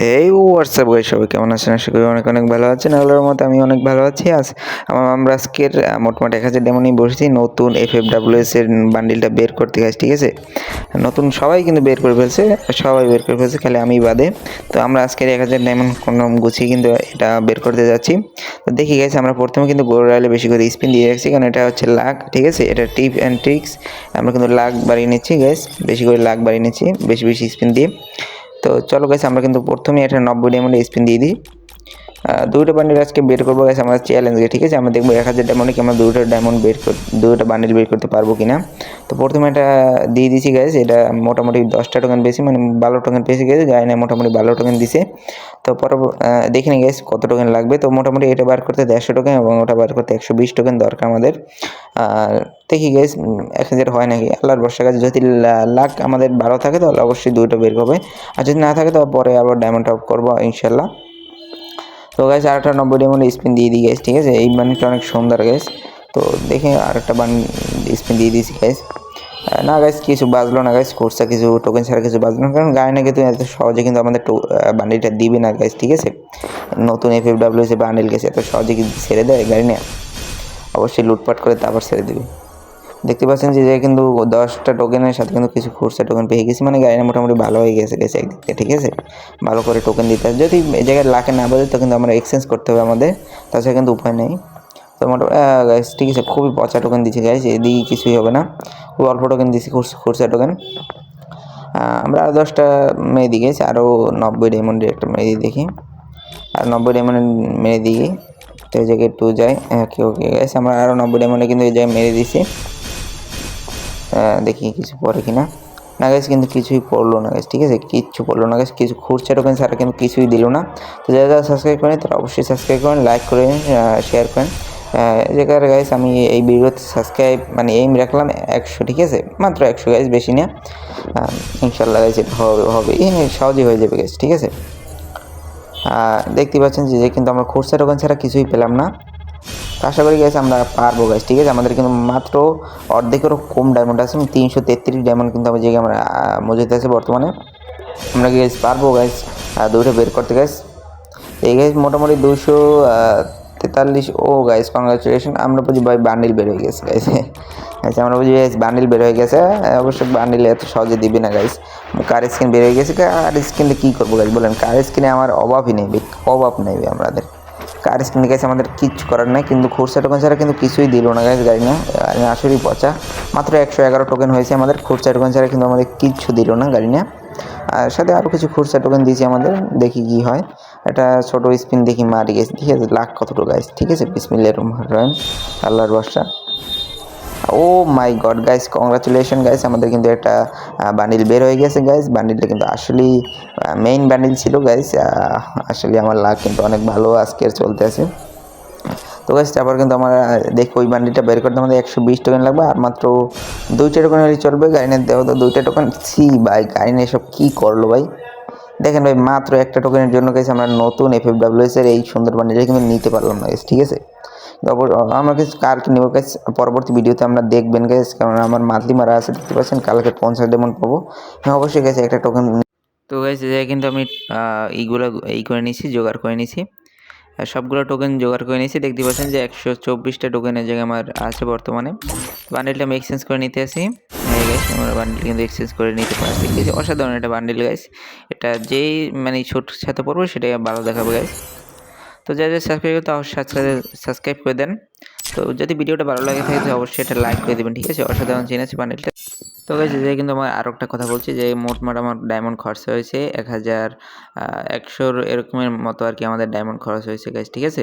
এই হোয়াটসঅ্যাপ গাই সবাই কেমন আছেন? আশা করি অনেক অনেক ভালো আছেন। আল্লাহর মতো আমি অনেক ভালো আছি। আজ আমার আজকের মোটামুটি এক হাজার ডেমনই বসেছি। নতুন এফ এফ এর বান্ডিলটা বের করতে গেছে ঠিক আছে? নতুন সবাই কিন্তু বের করে ফেলছে, সবাই বের করে ফেলছে, খালি আমি বাদে। তো আমরা আজকের এক হাজার ডায়মন্ড কোনো গুছিয়ে কিন্তু এটা বের করতে যাচ্ছি। তো দেখি গেছে আমরা প্রথমে কিন্তু গোল রাইলে বেশি করে স্পিন দিয়ে রাখছি, কারণ এটা হচ্ছে লাখ ঠিক আছে? এটা টিপ অ্যান্ড ট্রিক্স আমরা কিন্তু লাখ বাড়িয়ে নিচ্ছি গ্যাস বেশি করে লাখ বাড়িয়ে নিচ্ছি, বেশি বেশি স্পিন দিয়ে। তো চলো গেছে আমরা কিন্তু প্রথমে এটা নব্বই ডায়মন্ডে স্পিন দিয়ে দিই। দুইটা বান্ডিল আজকে বের করব গাইস আমাদের চ্যালেঞ্জে ঠিক আছে? আমরা দেখব এক হাজার ডায়মন্ডে কি আমরা দুটো ডায়মন্ড বের দুইটা বান্ডিল বের করতে পারব কিনা। তো প্রথমে এটা দিয়ে দিছি গাইস এটা মোটামুটি দশটা টোকেন বেশি মানে বারো টোকেন বেশি গেছে যাই না মোটামুটি বারো টোকেন দিছে। তো পর দেখিনি গাইস কত টোকেন লাগবে। তো মোটামুটি এটা বার করতে দেড়শো টোকেন এবং ওটা বার করতে একশো বিশ টোকেন দরকার আমাদের। আর দেখি গাইস এক হাজার হয় নাকি? আল্লাহর বর্ষা গাছ যদি লাখ আমাদের বারো থাকে, তাহলে অবশ্যই দুইটা বের করবে। আর যদি না থাকে তো পরে আবার ডায়মন্ড টপ করব ইনশাল্লাহ তো গাইস আরেকটা নব্বই ডায়মন্ড স্পিন দিয়ে দিই গাইস ঠিক আছে? এই বানিটা অনেক সুন্দর গাইস তো দেখে আরেকটা বান স্পিন দিয়ে দিয়েছি গাইস না গাইস কিছু বাজলো না গাইস কোর্সা কিছু টোকেন ছাড়া কিছু বাজলো না, কারণ গায়ে না কিন্তু এত সহজে কিন্তু আমাদের বান্ডিলটা দিবে না গাইস ঠিক আছে? নতুন এফ এফ ডাব্লিউ সে বান্ডিল গেছে, এত সহজে কি ছেড়ে দেয়? গাড়ি না অবশ্যই লুটপাট করে তারপর ছেড়ে দিবে। দেখতে পাচ্ছেন যে কিন্তু দশটা টোকেনের সাথে কিন্তু কিছু খুচরা টোকেন পেয়ে গেছি। মানে গাড়িটা মোটামুটি ভালো হয়ে গেছে গেছে একদিকে ঠিক আছে? ভালো করে টোকেন দিতে হবে। যদি এই জায়গায় লাখে না বাজে তো কিন্তু আমরা এক্সচেঞ্জ করতে হবে আমাদের। তাছাড়া কিন্তু উপায় নেই। তো মোটামুটি ঠিক আছে খুবই পচা টোকেন দিচ্ছে গাইস এদিকে কিছুই হবে না। খুব অল্প টোকেন দিচ্ছি খুচরা টোকেন আমরা আরও দশটা মেয়ে দিয়ে গেছি আরও নব্বই ডায়মন্ডের একটা মেয়ে দিয়ে দেখি। আর নব্বই ডায়মন্ডের মেরে দিই তো এই জায়গায় টু যায় ওকে ওকে গেছে আমরা আরও নব্বই ডায়মন্ডে কিন্তু এই জায়গায় মেরে আহ, দেখি কিছু পরে কিনা। না গেছে কিন্তু কিছুই পড়ল না গেছে ঠিক আছে? কিচ্ছু পড়ল না গেছে কিছু খুরচা টোকেন ছাড়া কিন্তু কিছুই দিল না। তো যারা যারা সাবস্ক্রাইব করেন, তারা অবশ্যই সাবস্ক্রাইব করেন লাইক করে শেয়ার করেন। যে কারণে গাইস আমি এই ভিডিওতে সাবস্ক্রাইব মানে এইম রাখলাম একশো, ঠিক আছে? মাত্র একশো গাইস বেশি না। ইনশাল্লাহ গাইস হবে হবে। এই সহজেই হয়ে যাবে গাইস ঠিক আছে? দেখতে পাচ্ছেন যে কিন্তু আমরা খুচরা টোকেন ছাড়া কিছুই পেলাম না। আশা করি গেছে আমরা পারব গাছ ঠিক আছে? আমাদের কিন্তু মাত্র অর্ধেকেরও কম ডায়মন্ড আছে তিনশো তেত্রিশ ডায়মন্ড কিন্তু আমার জায়গায় আমরা মজুদ আছে বর্তমানে। আমরা গ্যাস পারব গ্যাস দুটো বের করতে গ্যাস এই গ্যাস মোটামুটি দুশো তেতাল্লিশ, ও গাইস কংগ্রাচুলেশন আমরা বুঝি ভাই বান্ডিল বের হয়ে গেছে গাইস আচ্ছা আমরা বুঝি গাইস বান্ডিল বের হয়ে গেছে। অবশ্য বান্ডিল এত সহজে দিবে না গাইস কার স্ক্রিন বের হয়ে গেছে, কার স্ক্রিনে কী করব গাইস বলেন? কার স্ক্রিনে আমার অভাবই নেই, অভাব নেই আমাদের। কার স্ক্রিনে গেছে, আমাদের কিচ্ছু করার নাই, কিন্তু খুরসা টোকেন ছাড়া কিন্তু কিছুই দিল না গাইস গাড়ি না আসলেই পচা। মাত্র একশো এগারো টোকেন হয়েছে আমাদের খুরসা টোকেন ছাড়া কিন্তু আমাদের কিচ্ছু দিল না গাড়ি না আর সাথে আরও কিছু খুরসা টোকেন দিয়েছি আমাদের, দেখি কি হয়। একটা ছোটো স্পিন দেখি মারি গেছে ঠিক আছে, লাখ কতটুকু গাছ ঠিক আছে বিসমিল্লা রুম রহিম, আল্লাহর বর্ষা ও my god guys congratulation guys আমাদের কিন্তু একটা বান্ডিল বের হয়ে গেছে গাইস বান্ডিলটা কিন্তু আসলেই মেইন বান্ডিল ছিল গাইস আসলে আমার লাভ কিন্তু অনেক ভালো আজকের চলতে আছে তো গাইস তারপর কিন্তু আমরা দেখি ওই বান্ডিলটা বের করতে আমাদের একশো বিশ টোকেন লাগবে, আর মাত্র দুইটা টোকেন হলে চলবে গাড়িনের দেওয়া তো দুইটা টোকেন সি ভাই, গাড়িনে এসব কী করল ভাই? দেখেন ভাই, মাত্র একটা টোকেনের জন্য গেছে আমরা নতুন এফ এফ এর এই সুন্দর বান্ডিলটা কিন্তু নিতে পারলাম না ঠিক আছে? কাছে কার নেব গাইস পরবর্তী ভিডিওতে আমরা দেখবেন গাইস কারণ আমার মান্থলি মারা আছে, দেখতে পাচ্ছেন, কালকে পঞ্চাশ ডেমন পাবো। হ্যাঁ অবশ্যই গেছে একটা টোকেন তো এই কিন্তু আমি এইগুলো, এই করে নিয়েছি জোগাড় করে নিয়েছি সবগুলো টোকেন জোগাড় করে নিয়েছি দেখতে পাচ্ছেন যে একশো চব্বিশটা টোকেনের জায়গায় আমার আছে বর্তমানে। বান্ডেলটা আমি এক্সচেঞ্জ করে নিতে আসি গাইস আমরা বান্ডেল কিন্তু এক্সচেঞ্জ করে নিতে পারছি। অসাধারণ একটা বান্ডেল গাইস এটা যেই মানে ছোট সাথে পড়ব, সেটাই ভালো দেখাবে গাইস তো যা যা সাবস্ক্রাইব করতে অবশ্যই সাবস্ক্রাইব করে দেন। তো যদি ভিডিওটা ভালো লাগে থাকে অবশ্যই এটা লাইক করে দেবেন, ঠিক আছে? অসাধারণ চিনেছে প্যানেলটা তো গেছে যে কিন্তু আমার আরও একটা কথা বলছি যে মোটমাট আমার ডায়মন্ড খরচা হয়েছে এক হাজার একশোর এরকমের মতো আর কি আমাদের ডায়মন্ড খরচ হয়েছে গাইজ ঠিক আছে?